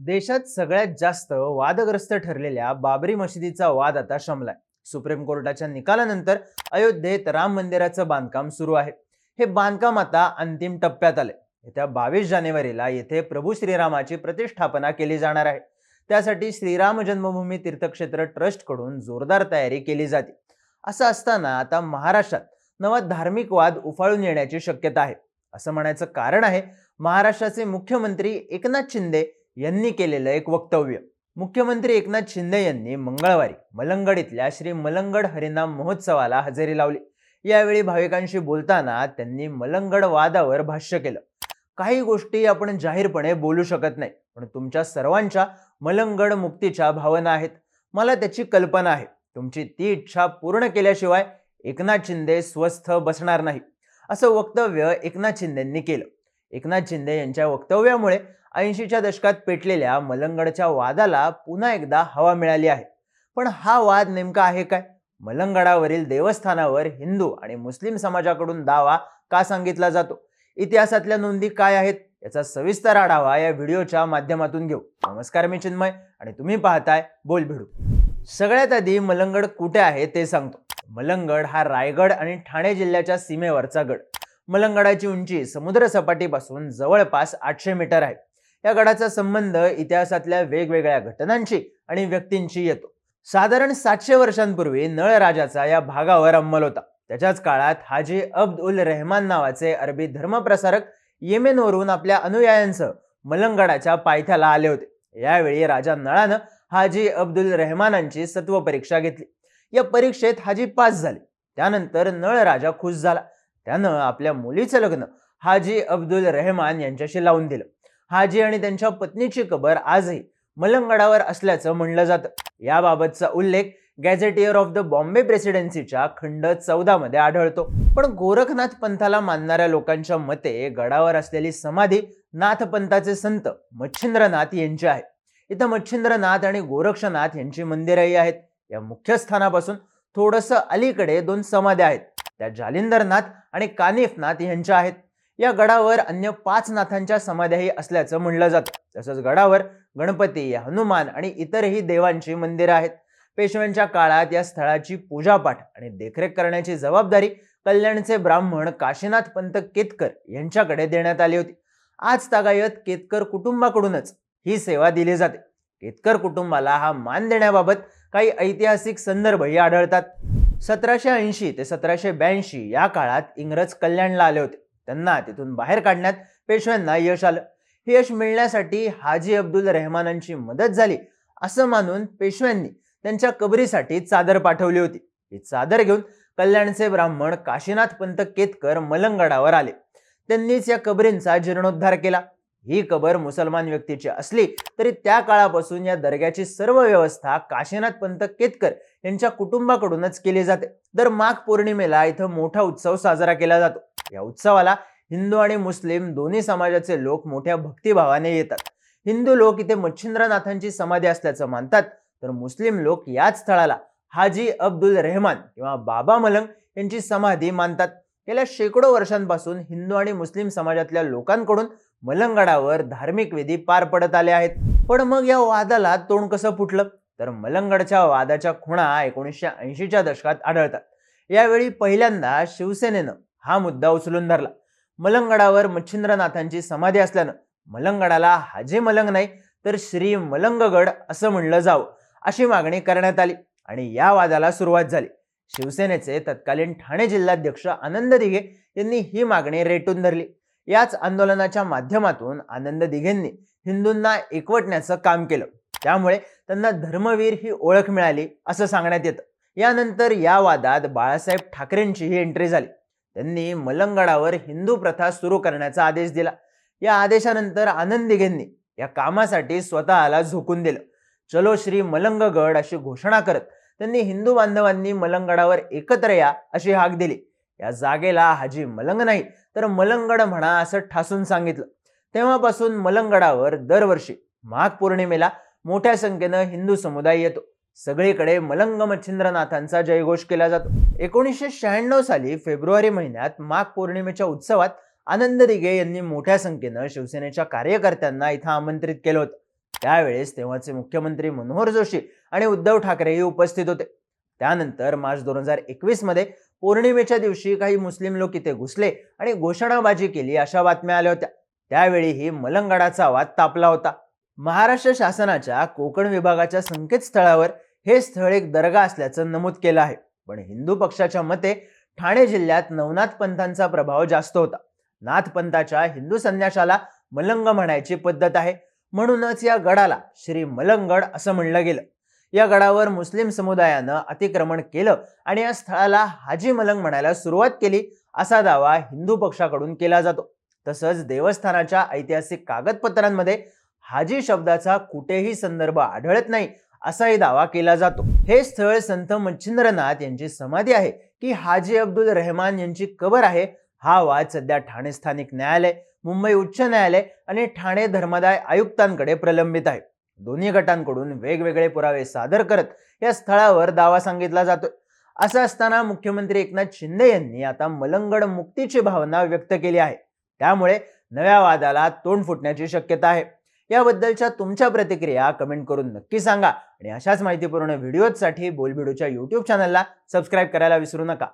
देशात सगळ्यात जास्त वादग्रस्त ठरलेल्या बाबरी मशिदीचा वाद आता शमलाय. सुप्रीम कोर्टाच्या निकालानंतर अयोध्येत राम मंदिराचं बांधकाम सुरू आहे. हे बांधकाम आता अंतिम टप्प्यात आले येत्या बावीस जानेवारीला येथे प्रभू श्रीरामाची प्रतिष्ठापना केली जाणार आहे. त्यासाठी श्रीराम जन्मभूमी तीर्थक्षेत्र ट्रस्टकडून जोरदार तयारी केली जाते. असं असताना आता महाराष्ट्रात नवा धार्मिक वाद उफाळून येण्याची शक्यता आहे. असं म्हणायचं कारण आहे महाराष्ट्राचे मुख्यमंत्री एकनाथ शिंदे यांनी केलेलं एक वक्तव्य. मुख्यमंत्री एकनाथ शिंदे यांनी मंगळवारी मलंगड इथल्या श्री मलंगड हरिनाम महोत्सवाला हजेरी लावली. यावेळी भाविकांशी बोलताना त्यांनी मलंगड वादावर भाष्य केलं. काही गोष्टी आपण जाहीरपणे बोलू शकत नाही पण तुमच्या सर्वांच्या मलंगड मुक्तीच्या भावना आहेत. मला त्याची कल्पना आहे. तुमची ती इच्छा पूर्ण केल्याशिवाय एकनाथ शिंदे स्वस्थ बसणार नाही. असं वक्तव्य एकनाथ शिंदेंनी केलं. एकनाथ शिंदे यांच्या वक्तव्यामुळे ऐंशीच्या दशकात पेटलेल्या मलंगडच्या वादाला पुन्हा एकदा हवा मिळाली आहे. पण हा वाद नेमका आहे काय? मलंगडावरील देवस्थानावर हिंदू आणि मुस्लिम समाजाकडून दावा का सांगितला जातो? इतिहासातल्या नोंदी काय आहेत? याचा सविस्तर आढावा या व्हिडिओच्या माध्यमातून घेऊ. नमस्कार मी चिन्मय आणि तुम्ही पाहताय बोल भिडू सगळ्यात आधी मलंगड कुठे आहे ते सांगतो. मलंगड हा रायगड आणि ठाणे जिल्ह्याच्या सीमेवरचा गड. मलंगडाची उंची समुद्रसपाटीपासून जवळपास आठशे मीटर आहे. या गडाचा संबंध इतिहासातल्या वेगवेगळ्या घटनांशी आणि व्यक्तींशी येतो. साधारण सातशे वर्षांपूर्वी नळराजाचा या भागावर अंमल होता. त्याच्याच काळात हाजी अब्द उल रेहमान नावाचे अरबी धर्मप्रसारक येमेनवरून आपल्या अनुयायांसह मलंगडाच्या पायथ्याला आले होते. यावेळी राजा नळानं हाजी अब्दुल रेहमानांची सत्व परीक्षा घेतली. या परीक्षेत हाजी पास झाले. त्यानंतर नळ राजा खुश झाला. त्यानं आपल्या मुलीचं लग्न हाजी अब्दुल रेहमान यांच्याशी लावून दिलं. हाजी आणि त्यांच्या पत्नीची कबर आजही मलंगडावर असल्याचं म्हणलं जातं. याबाबतचा उल्लेख गॅझेटियर ऑफ द बॉम्बे प्रेसिडेन्सीच्या खंड चौदा मध्ये आढळतो. पण गोरखनाथ पंथाला मानणाऱ्या लोकांच्या मते गडावर असलेली समाधी नाथ पंथाचे संत मच्छिंद्रनाथ यांची आहे. इथं मच्छिंद्रनाथ आणि गोरक्षनाथ यांची मंदिरही आहेत. या मुख्य स्थानापासून थोडंसं अलीकडे दोन समाध्या आहेत. त्या जालिंदरनाथ आणि कानिफनाथ यांच्या आहेत. या गडावर अन्य पाच नाथांच्या समाध्याही असल्याचं म्हणलं जातं. तसंच गडावर गणपती हनुमान आणि इतरही देवांची मंदिरं आहेत. पेशव्यांच्या काळात या स्थळाची पूजापाठ आणि देखरेख करण्याची जबाबदारी कल्याणचे ब्राह्मण काशीनाथ पंत केतकर यांच्याकडे देण्यात आली होती. आज तागायत केतकर कुटुंबाकडूनच ही सेवा दिली जाते. केतकर कुटुंबाला हा मान देण्याबाबत काही ऐतिहासिक संदर्भही आढळतात. सतराशे ऐंशी ते सतराशे ब्याऐंशी या काळात इंग्रज कल्याणला आले होते. त्यांना तिथून बाहेर काढण्यात पेशव्यांना यश आलं. हे यश मिळण्यासाठी हाजी अब्दुल रेहमानांची मदत झाली असं मानून पेशव्यांनी त्यांच्या कबरीसाठी चादर पाठवली होती. ही चादर घेऊन कल्याणचे ब्राह्मण काशीनाथ पंत केतकर मलंगडावर आले. त्यांनीच या कबरींचा जीर्णोद्धार केला. ही कबर मुसलमान व्यक्तीची असली तरी त्या काळापासून या दर्ग्याची सर्व व्यवस्था काशीनाथ पंत केतकर यांच्या कुटुंबाकडूनच केली जाते. दर माघ पौर्णिमेला इथं मोठा उत्सव साजरा केला जातो. या उत्सवाला हिंदू आणि मुस्लिम दोन्ही समाजाचे लोक मोठ्या भक्तिभावाने येतात. हिंदू लोक इथे मच्छिंद्रनाथांची समाधी असल्याचं मानतात तर मुस्लिम लोक याच स्थळाला हाजी अब्दुल रेहमान किंवा बाबा मलंग यांची समाधी मानतात. गेल्या शेकडो वर्षांपासून हिंदू आणि मुस्लिम समाजातल्या लोकांकडून मलंगडावर धार्मिक विधी पार पडत आले आहेत. पण मग या वादाला तोंड कसं फुटलं? तर मलंगडच्या वादाच्या खुणा एकोणीसशे ऐंशीच्या दशकात आढळतात. यावेळी पहिल्यांदा शिवसेनेनं हा मुद्दा उचलून धरला. मलंगडावर मच्छिंद्रनाथांची समाधी असल्यानं मलंगडाला हाजी मलंग नाही तर श्री मलंगगड असं म्हणलं जावं अशी मागणी करण्यात आली आणि या वादाला सुरुवात झाली. शिवसेनेचे तत्कालीन ठाणे जिल्हाध्यक्ष आनंद दिघे यांनी ही मागणी रेटून धरली. याच आंदोलनाच्या माध्यमातून आनंद दिघेंनी हिंदूंना एकवटण्याचं काम केलं. त्यामुळे त्यांना धर्मवीर ही ओळख मिळाली असं सांगण्यात येतं. यानंतर या वादात बाळासाहेब ठाकरेंची ही एंट्री झाली. त्यांनी मलंगडावर हिंदू प्रथा सुरू करण्याचा आदेश दिला. या आदेशानंतर आनंद दिघेंनी या कामासाठी स्वतःला झोकून दिलं. चलो श्री मलंगगड अशी घोषणा करत त्यांनी हिंदू बांधवांनी मलंगडावर एकत्र या अशी हाक दिली. या जागेला हाजी मलंग नाही तर मलंगड म्हणा असं ठासून सांगितलं. तेव्हापासून मलंगडावर दरवर्षी माघ पौर्णिमेला मोठ्या संख्येनं हिंदू समुदाय येतो. सगळीकडे मलंग मच्छिंद्रनाथांचा जयघोष केला जातो. एकोणीसशे शहाण्णव साली फेब्रुवारी महिन्यात माघ पौर्णिमेच्या उत्सवात आनंद दिघे यांनी मोठ्या संख्येनं शिवसेनेच्या कार्यकर्त्यांना इथं आमंत्रित केलं होतं. त्यावेळेस तेव्हाचे मुख्यमंत्री मनोहर जोशी आणि उद्धव ठाकरेही उपस्थित होते. त्यानंतर मार्च दोन हजार एकवीसमध्ये पौर्णिमेच्या दिवशी काही मुस्लिम लोक इथे घुसले आणि घोषणाबाजी केली. अशा बातम्या आल्या होत्या. त्यावेळीही मलंगडाचा वाद तापला होता. महाराष्ट्र शासनाच्या कोकण विभागाच्या संकेतस्थळावर हे स्थळ एक दर्गा असल्याचं नमूद केलं आहे. पण हिंदू पक्षाच्या मते ठाणे जिल्ह्यात नवनाथ पंथांचा प्रभाव जास्त होता. नाथपंथाच्या हिंदू संन्याशाला मलंग म्हणायची पद्धत आहे. म्हणूनच या गडाला श्री मलंगड असं म्हणलं गेलं. या गडावर मुस्लिम समुदायानं अतिक्रमण केलं आणि या स्थळाला हाजी मलंग म्हणायला सुरुवात केली असा दावा हिंदू पक्षाकडून केला जातो. तसंच देवस्थानाच्या ऐतिहासिक कागदपत्रांमध्ये हाजी शब्दाचा कुठेही संदर्भ आढळत नाही असाही दावा केला जातो. हे स्थळ संत मच्छिंद्रनाथ यांची समाधी आहे की हाजी अब्दुल रहमान यांची कबर आहे हा वाद सध्या ठाणे स्थानिक न्यायालय मुंबई उच्च न्यायालय आणि ठाणे धर्मादाय आयुक्तांकडे प्रलंबित आहे. दोन्ही गटांकडून वेगवेगळे पुरावे सादर करत या स्थळावर दावा सांगितला जातोय असं असताना मुख्यमंत्री एकनाथ शिंदे यांनी आता मलंगड मुक्तीची भावना व्यक्त केली आहे. त्यामुळे नव्या वादाला तोंड फुटण्याची शक्यता आहे. याबद्दलच्या तुमच्या प्रतिक्रिया कमेंट करून नक्की सांगा आणि अशाच माहितीपूर्ण व्हिडिओजसाठी बोलबिडूच्या यूट्यूब चॅनलला सबस्क्राईब करायला विसरू नका.